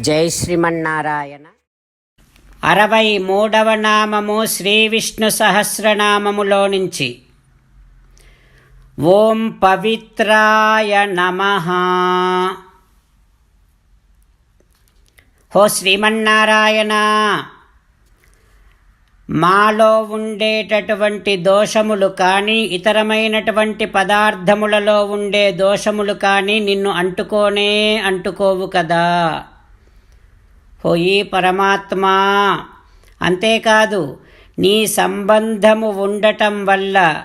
జై శ్రీమన్నారాయణ. అరవై మూడవ నామము శ్రీ విష్ణు సహస్రనామములో నుంచి. ఓం పవిత్రాయ నమ. హో శ్రీమన్నారాయణ మాలో ఉండేటటువంటి దోషములు కానీ ఇతరమైనటువంటి పదార్థములలో ఉండే దోషములు కానీ నిన్ను అంటుకోనే అంటుకోవు కదా. హోయి పరమాత్మా. అంతేకాదు నీ సంబంధము ఉండటం వల్ల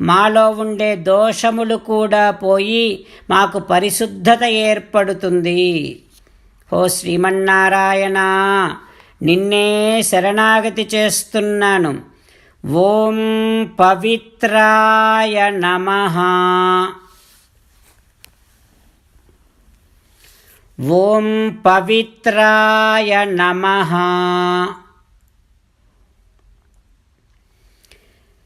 మాలో ఉండే దోషములు కూడా పోయి మాకు పరిశుద్ధత ఏర్పడుతుంది. ఓ శ్రీమన్నారాయణ నిన్నే శరణాగతి చేస్తున్నాను. ఓం పవిత్రాయ నమః. ఓం పవిత్రాయ నమ.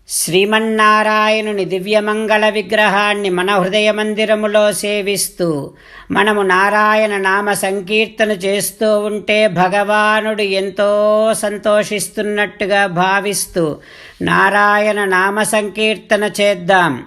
శ్రీమన్నారాయణుని దివ్యమంగళ విగ్రహాన్ని మన హృదయ మందిరములో సేవిస్తూ మనము నారాయణ నామ సంకీర్తన చేస్తూ ఉంటే భగవానుడు ఎంతో సంతోషిస్తున్నట్టుగా భావిస్తూ నారాయణ నామ సంకీర్తన చేద్దాం.